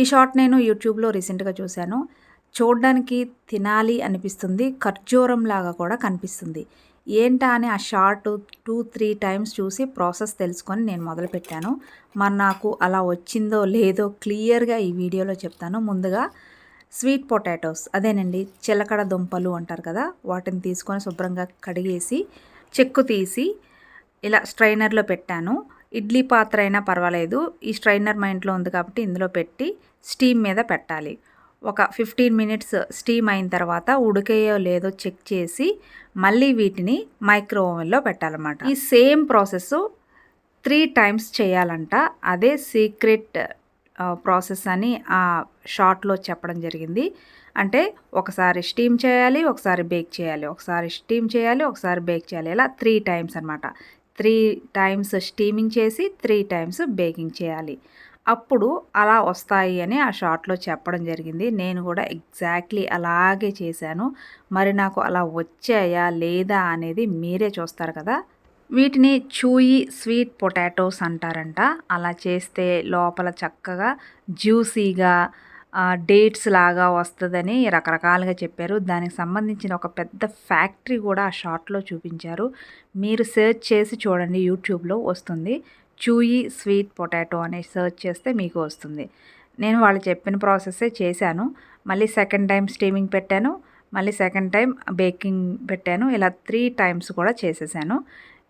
ఈ షార్ట్ నేను యూట్యూబ్లో రీసెంట్గా చూశాను. చూడడానికి తినాలి అనిపిస్తుంది ఖర్జూరం లాగా కూడా కనిపిస్తుంది. ఏంటా అని ఆ షార్ట్ టూ త్రీ టైమ్స్ చూసి ప్రాసెస్ తెలుసుకొని నేను మొదలుపెట్టాను. మరి నాకు అలా వచ్చిందో లేదో క్లియర్గా ఈ వీడియోలో చెప్తాను. ముందుగా స్వీట్ పొటాటోస్ అదేనండి చిలకడ దుంపలు అంటారు కదా వాటిని తీసుకొని శుభ్రంగా కడిగేసి చెక్కు తీసి ఇలా స్ట్రైనర్లో పెట్టాను. ఇడ్లీ పాత్ర అయినా పర్వాలేదు. ఈ స్ట్రైనర్ మా ఇంట్లో ఉంది కాబట్టి ఇందులో పెట్టి స్టీమ్ మీద పెట్టాలి. ఒక ఫిఫ్టీన్ మినిట్స్ స్టీమ్ అయిన తర్వాత ఉడికేయో లేదో చెక్ చేసి మళ్ళీ వీటిని మైక్రో ఓవెన్లో పెట్టాలన్నమాట. ఈ సేమ్ ప్రాసెస్ త్రీ టైమ్స్ చేయాలంట. అదే సీక్రెట్ ప్రాసెస్ అని ఆ షార్ట్లో చెప్పడం జరిగింది. అంటే ఒకసారి స్టీమ్ చేయాలి ఒకసారి బేక్ చేయాలి ఒకసారి స్టీమ్ చేయాలి ఒకసారి బేక్ చేయాలి. ఇలా త్రీ టైమ్స్ అనమాట త్రీ టైమ్స్ స్టీమింగ్ చేసి త్రీ టైమ్స్ బేకింగ్ చేయాలి. అప్పుడు అలా వస్తాయి అని ఆ షార్ట్లో చెప్పడం జరిగింది. నేను కూడా ఎగ్జాక్ట్లీ అలాగే చేశాను. మరి నాకు అలా వచ్చాయా లేదా అనేది మీరే చూస్తారు కదా. వీటిని చూయి స్వీట్ పొటాటోస్ అంటారంట. అలా చేస్తే లోపల చక్కగా జ్యూసీగా డేట్స్ లాగా వస్తుందని రకరకాలుగా చెప్పారు. దానికి సంబంధించిన ఒక పెద్ద ఫ్యాక్టరీ కూడా ఆ షార్ట్లో చూపించారు. మీరు సెర్చ్ చేసి చూడండి యూట్యూబ్లో వస్తుంది. చూయి స్వీట్ పొటాటో అనే సెర్చ్ చేస్తే మీకు వస్తుంది. నేను వాళ్ళు చెప్పిన ప్రాసెస్సే చేశాను. మళ్ళీ సెకండ్ టైం స్టీమింగ్ పెట్టాను. మళ్ళీ సెకండ్ టైం బేకింగ్ పెట్టాను. ఇలా త్రీ టైమ్స్ కూడా చేసేసాను.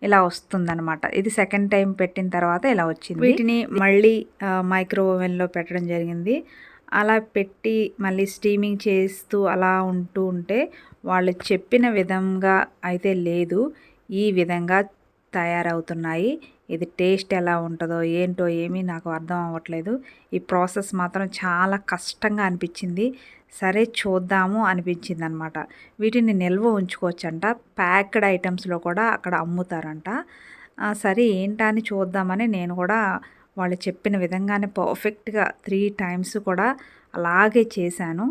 ఇలా వస్తుందన్నమాట. ఇది సెకండ్ టైం పెట్టిన తర్వాత ఇలా వచ్చింది. వీటిని మళ్ళీ మైక్రో ఓవెన్లో పెట్టడం జరిగింది. అలా పెట్టి మళ్ళీ స్టీమింగ్ చేస్తూ అలా ఉంటూ ఉంటే వాళ్ళు చెప్పిన విధంగా అయితే లేదు. ఈ విధంగా తయారవుతున్నాయి. ఇది టేస్ట్ ఎలా ఉంటుందో ఏంటో ఏమీ నాకు అర్థం అవ్వట్లేదు. ఈ ప్రాసెస్ మాత్రం చాలా కష్టంగా అనిపించింది. సరే చూద్దాము అనిపించింది అనమాట వీటిని నిల్వ ఉంచుకోవచ్చంట. ప్యాక్డ్ ఐటమ్స్లో కూడా అక్కడ అమ్ముతారంట. సరే ఏంటని చూద్దామని నేను కూడా వాళ్ళు చెప్పిన విధంగానే పర్ఫెక్ట్గా త్రీ టైమ్స్ కూడా అలాగే చేశాను.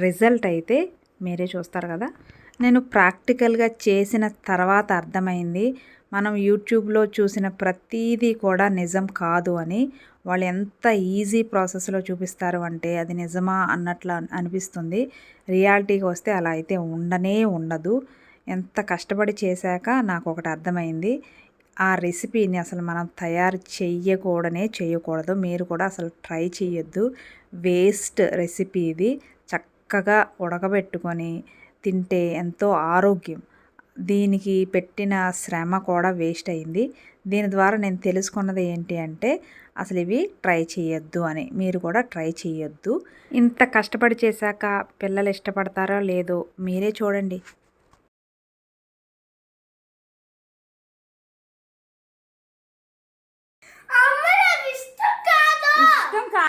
రిజల్ట్ అయితే మీరే చూస్తారు కదా. నేను ప్రాక్టికల్గా చేసిన తర్వాత అర్థమైంది. మనం యూట్యూబ్లో చూసిన ప్రతీదీ కూడా నిజం కాదు అని వాళ్ళు ఎంత ఈజీ ప్రాసెస్లో చూపిస్తారు అంటే అది నిజమా అన్నట్లు అనిపిస్తుంది. రియాలిటీకి వస్తే అలా అయితే ఉండనే ఉండదు. ఎంత కష్టపడి చేశాక నాకు ఒకటి అర్థమైంది. ఆ రెసిపీని అసలు మనం తయారు చెయ్యకూడనే చేయకూడదు మీరు కూడా అసలు ట్రై చేయొద్దు వేస్ట్ రెసిపీ ఇది. చక్కగా ఉడకబెట్టుకొని తింటే ఎంతో ఆరోగ్యం. దీనికి పెట్టిన శ్రమ కూడా వేస్ట్ అయింది. దీని ద్వారా నేను తెలుసుకున్నది ఏంటి అంటే అసలు ఇవి ట్రై చేయొద్దు అని. మీరు కూడా ట్రై చేయొద్దు ఇంత కష్టపడి చేశాక పిల్లలు ఇష్టపడతారో లేదో మీరే చూడండి.